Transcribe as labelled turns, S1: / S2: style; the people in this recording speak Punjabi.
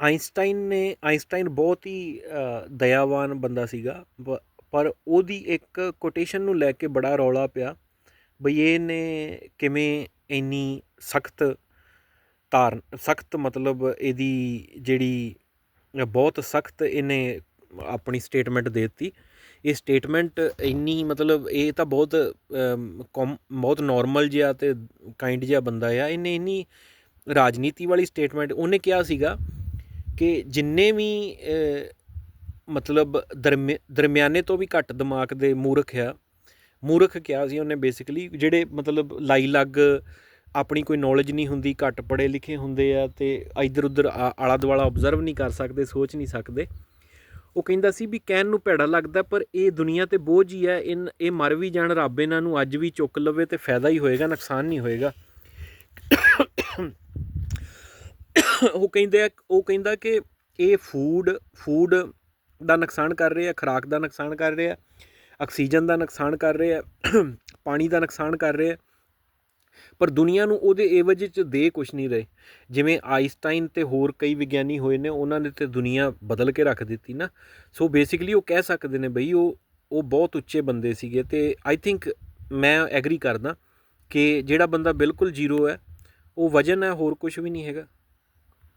S1: ਆਈਨਸਟਾਈਨ ਨੇ ਆਈਨਸਟਾਈਨ ਬਹੁਤ ਹੀ ਦਇਆਵਾਨ ਬੰਦਾ ਸੀਗਾ ਬ- ਪਰ ਉਹਦੀ ਇੱਕ ਕੋਟੇਸ਼ਨ ਨੂੰ ਲੈ ਕੇ ਬੜਾ ਰੌਲਾ ਪਿਆ ਬਈ ਇਹਨੇ ਕਿਵੇਂ ਇੰਨੀ ਸਖਤ ਧਾਰਨ ਸਖਤ ਮਤਲਬ ਇਹਦੀ ਜਿਹੜੀ ਬਹੁਤ ਸਖਤ ਇਹਨੇ ਆਪਣੀ ਸਟੇਟਮੈਂਟ ਦੇ ਦਿੱਤੀ। ਇਹ ਸਟੇਟਮੈਂਟ ਇੰਨੀ ਮਤਲਬ ਇਹ ਤਾਂ ਬਹੁਤ ਅਮ, ਬਹੁਤ ਨਾਰਮਲ ਜਿਹਾ ਤੇ ਕਾਈਂਡ ਜਿਹਾ ਬੰਦਾ ਆ ਇਹਨੇ ਇੰਨੀ ਰਾਜਨੀਤੀ ਵਾਲੀ ਸਟੇਟਮੈਂਟ ਉਹਨੇ ਕਿਹਾ ਸੀਗਾ ਕਿ ਜਿੰਨੇ ਵੀ ਮਤਲਬ ਦਰਮਿ, ਦਰਮਿਆਨੇ ਤੋਂ ਵੀ ਘੱਟ ਦਿਮਾਗ ਦੇ ਮੂਰਖ ਆ, ਮੂਰਖ ਕਿਹਾ ਸੀ ਉਹਨੇ ਬੇਸਿਕਲੀ ਜਿਹੜੇ ਮਤਲਬ ਲਾਈ ਲੱਗ ਆਪਣੀ ਕੋਈ ਨੌਲੇਜ ਨਹੀਂ ਹੁੰਦੀ, ਘੱਟ ਪੜ੍ਹੇ ਲਿਖੇ ਹੁੰਦੇ ਆ ਤੇ ਇਧਰ ਉਧਰ ਆਲਾ ਦੁਆਲਾ ਆਬਜ਼ਰਵ ਨਹੀਂ ਕਰ ਸਕਦੇ, ਸੋਚ ਨਹੀਂ ਸਕਦੇ, ਉਹ ਕਹਿੰਦਾ ਸੀ ਵੀ ਕਹਿਣ ਨੂੰ ਭੈੜਾ ਲੱਗਦਾ, ਪਰ ਇਹ ਦੁਨੀਆ ਤੇ ਬੋਝ ਹੀ ਹੈ ਇਨ, ਇਹ ਮਰ ਵੀ ਜਾਣ, ਰੱਬ ਇਹਨਾਂ ਨੂੰ ਅੱਜ ਵੀ ਚੁੱਕ ਲਵੇ ਤੇ ਫਾਇਦਾ ਹੀ ਹੋਏਗਾ, ਨੁਕਸਾਨ ਨਹੀਂ ਹੋਏਗਾ। ਉਹ ਕਹਿੰਦੇ ਆ, ਉਹ ਕਹਿੰਦਾ ਕਿ ਇਹ ਫੂਡ ਫੂਡ ਦਾ ਨੁਕਸਾਨ ਕਰ ਰਹੇ ਆ, ਖੁਰਾਕ ਦਾ ਨੁਕਸਾਨ ਕਰ ਰਹੇ ਆ, ਆਕਸੀਜਨ ਦਾ ਨੁਕਸਾਨ ਕਰ ਰਹੇ ਆ, ਪਾਣੀ ਦਾ ਨੁਕਸਾਨ ਕਰ ਰਹੇ ਆ, ਪਰ ਦੁਨੀਆ ਨੂੰ ਉਹਦੇ ਏਵਜ ਚ ਦੇ ਕੁਛ ਨਹੀਂ ਰਹੇ। ਜਿਵੇਂ ਆਈਨਸਟਾਈਨ ਤੇ ਹੋਰ ਕਈ ਵਿਗਿਆਨੀ ਹੋਏ ਨੇ, ਉਹਨਾਂ ਨੇ ਤੇ ਦੁਨੀਆ ਬਦਲ ਕੇ ਰੱਖ ਦਿੱਤੀ ਨਾ। ਸੋ ਬੇਸਿਕਲੀ ਉਹ ਕਹਿ ਸਕਦੇ ਨੇ ਬਈ ਉਹ ਉਹ ਬਹੁਤ ਉੱਚੇ ਬੰਦੇ ਸੀਗੇ ਤੇ ਆਈ ਥਿੰਕ ਮੈਂ ਐਗਰੀ ਕਰਦਾ ਕਿ ਜਿਹੜਾ ਬੰਦਾ ਬਿਲਕੁਲ ਜ਼ੀਰੋ ਹੈ, ਉਹ ਵਜਨ ਹੈ ਹੋਰ ਕੁਝ ਵੀ ਨਹੀਂ ਹੈਗਾ।